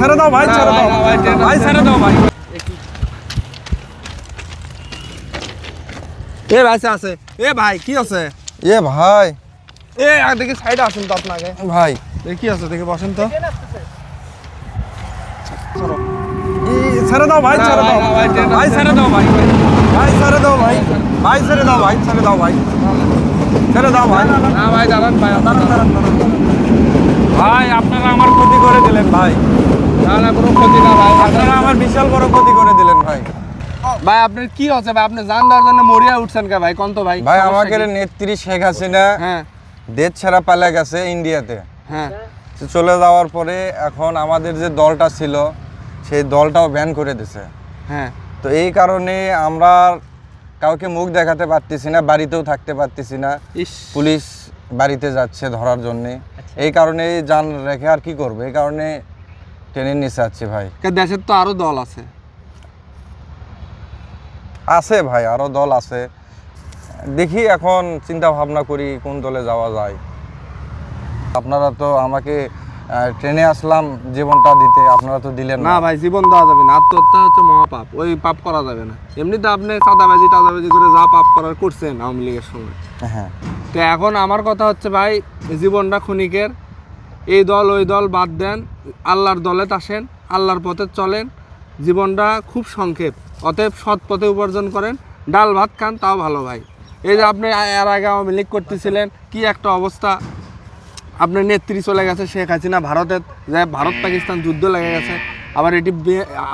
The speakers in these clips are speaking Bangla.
ছেড়ে দাও ভাই ছেড়ে দাও। ভাই ছেড়ে দাও। ভাই এ ভাই আছে। এ ভাই কি আছে? এ ভাই। এ দেখি সাইডে আসুন তো আপনাকে। ভাই। এ কি আছে? দেখি বসেন তো। ছেড়ে দাও ভাই ছেড়ে দাও। ভাই ছেড়ে দাও। ভাই ভাই। ছেড়ে দাও ভাই। ভাই ছেড়ে দাও ভাই ছেড়ে দাও ভাই। ছেড়ে দাও ভাই। না ভাই দাঁড়ান ভাই দাঁড়ান, দাঁড়ান। ভাই আপনারা আমার ক্ষতি করে দিলেন ভাই। না না কোনো ক্ষতি না ভাই। আপনারা আমার বিশাল বড় ক্ষতি করে দিলেন ভাই। ভাই আপনার কি হচ্ছে ভাই? আপনি জন্য মরিয়া উঠছেন কে ভাই? কোন তো ভাই ভাই সমস্যা আমাকে নেত্রী শেখ হাসিনা হ্যাঁ। দেশ ছাড়া পালা গেছে ইন্ডিয়াতে। হ্যাঁ। চলে যাওয়ার পরে এখন আমাদের যে দলটা ছিল সেই দলটাও ব্যান করে দিছে। হ্যাঁ। তো এই কারণে আমরা কাউকে মুখ দেখাতে পারতেছি না বাড়িতেও থাকতে পারতেছি না। পুলিশ বাড়িতে যাচ্ছে ধরার জন্যে। এই কারণে যান রেখে আর কি করব? এই কারণে ট্রেনের নিচে আছি ভাই। দেশের তো আরও দল আছে। আছে ভাই আরও দল আছে। দেখি এখন চিন্তা ভাবনা করি কোন দলে যাওয়া যায়। আপনারা তো আমাকে ট্রেনে আসলাম জীবনটা দিতে আপনারা তো দিলেন না। না ভাই জীবন দেওয়া যাবে না। আত্মহত্যা হচ্ছে মহাপাপ ওই পাপ করা যাবে না। এমনিতে আপনি চাঁদাবাজি টাদাবাজি করে যা পাপ করার করছেন আওয়ামী লীগের সময়। হ্যাঁ। তো এখন আমার কথা হচ্ছে ভাই জীবনটা ক্ষণিকের এই দল, ওই দল বাদ দেন, আল্লাহর দলে আসেন, আল্লাহর পথে চলেন, জীবনটা খুব সংক্ষেপ। অতএব সৎ পথে উপার্জন করেন, ডাল ভাত খান, তাও ভালো ভাই। এই যে আপনি এর আগে আওয়ামী লীগ করতেছিলেন, কি একটা অবস্থা? আপনার নেত্রী চলে গেছে, শেখ হাসিনা ভারতের, যে ভারত পাকিস্তান যুদ্ধ লেগে গেছে, আবার এটি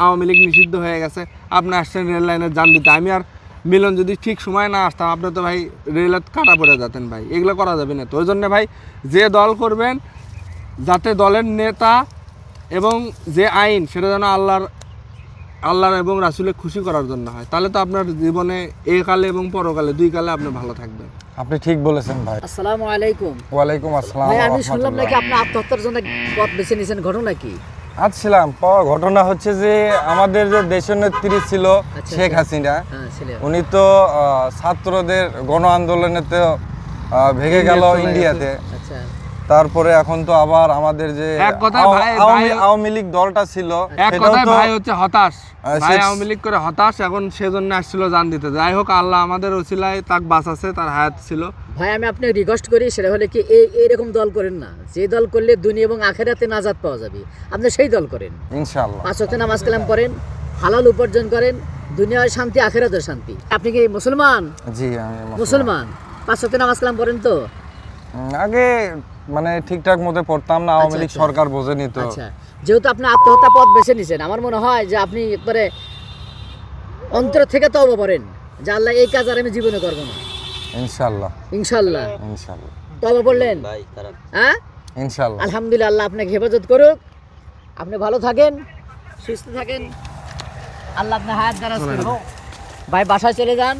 আওয়ামী লীগ নিষিদ্ধ হয়ে গেছে, আপনি আসছেন রেল লাইনের যান দিতে। আমি আর মিলন যদি ঠিক সময় না আসতাম, আপনি তো ভাই রেলের কাটা পড়ে যেতেন ভাই, এগুলো করা যাবে না। তো ওই জন্য ভাই, যে দল করবেন যাতে দলের নেতা এবং যে আইন সেটা যেন আল্লাহর আল্লাহর এবং রাসুলের খুশি করার জন্য হয়। তাহলে তো আপনার জীবনে এ কালে এবং পরকালে দুই কালে আপনি ভালো থাকবেন। আপনি ঠিক বলেছেন ভাই। আসসালামু আলাইকুম। ওয়ালাইকুম আসসালাম ভাই আমি শুনলাম নাকি আপনি আত্মহত্যার জন্য পথ বেছে নিয়েছেন ঘটনা কি? আসছিলাম পাওয়া ঘটনা হচ্ছে যে আমাদের যে দেশের নেত্রী ছিল আচ্ছা, শেখ আচ্ছা। হাসিনা হ্যাঁ ছেলে। উনি তো ছাত্রদের গণ আন্দোলনে তো ভেগে গেল ইন্ডিয়াতে। আচ্ছা। তারপরে এখন তো আবার আমাদের যে এক কথায় ভাই- আওয়ামী লীগ দলটা ছিল এক কথায় ভাই হচ্ছে হতাশ। ভাই আওয়ামী লীগ করে হতাশ এখন সেজন্য আসছিল জান দিতে। যাই হোক আল্লাহ আমাদের ওসিলায় তাক বাঁচাছে তার হায়াত ছিল। ভাই আমি আপনাকে রিকোয়েস্ট করি সেটা হলে কি এই এইরকম দল করেন না। যে দল করলে দুনিয়া এবং আখেরাতে নাজাত পাওয়া যাবে। আপনি সেই দল করেন। ইনশাআল্লাহ। পাঁচ ওয়াক্ত নামাজ কালাম করেন হালাল উপার্জন করেন দুনিয়ার শান্তি আখেরাতের শান্তি। আপনি কি মুসলমান? জি আমি মুসলমান। মুসলমান। পাঁচ ওয়াক্ত নামাজ কালাম করেন তো? আগে মানে ঠিকঠাক মতো পড়তাম না আওয়ামী আচ্ছা, লীগ আচ্ছা। সরকার বোঝেনি তো। আচ্ছা। যেহেতু আপনি আত্মহত্যা পথ বেছে নিছেন আমার মনে হয় যে আপনি একবারে অন্তর থেকে তওবা করেন যে আল্লাহ এই কাজ আর আমি জীবনে করব না। ইনশাআল্লাহ ইনশাল্লাহ। ইনশাআল্লাহ তবা পড়লেন হ্যাঁ? ইনশাআল্লাহ আলহামদুলিল্লাহ আল্লাহ আপনাকে হেফাজত করুক। আপনি ভালো থাকেন সুস্থ থাকেন। আল্লাহ আপনার হায়াত দ্বারা ভাই বাসায় চলে যান।